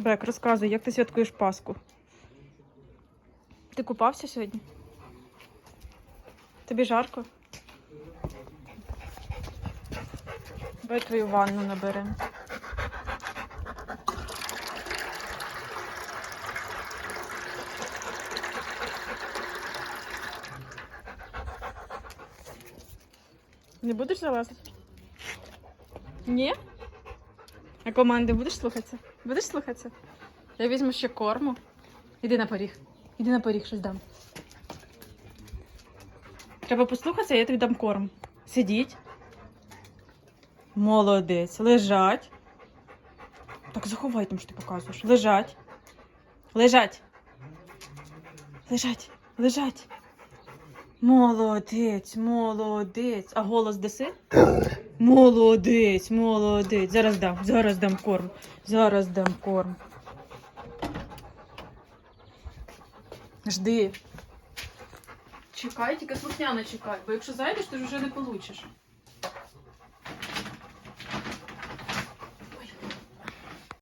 Бек, розказуй, як ти святкуєш Пасху? Ти купався сьогодні? Тобі жарко? Давай твою ванну наберемо. Не будеш залазити? Ні? А команди будеш слухатися? Будеш слухатися? Я візьму ще корму. Іди на поріг. Іди на поріг, щось дам. Треба послухатися, я тобі дам корм. Сидіть. Молодець. Лежать. Так заховай там, що ти показуєш. Лежать. Лежать. Лежать. Лежать. Молодець, молодець. А голос даси? Молодець, молодець. Зараз дам, зараз дам корм. Зараз дам корм. Жди. Чекай, тільки слухняно чекай, бо якщо зайдеш, ти ж вже не получиш.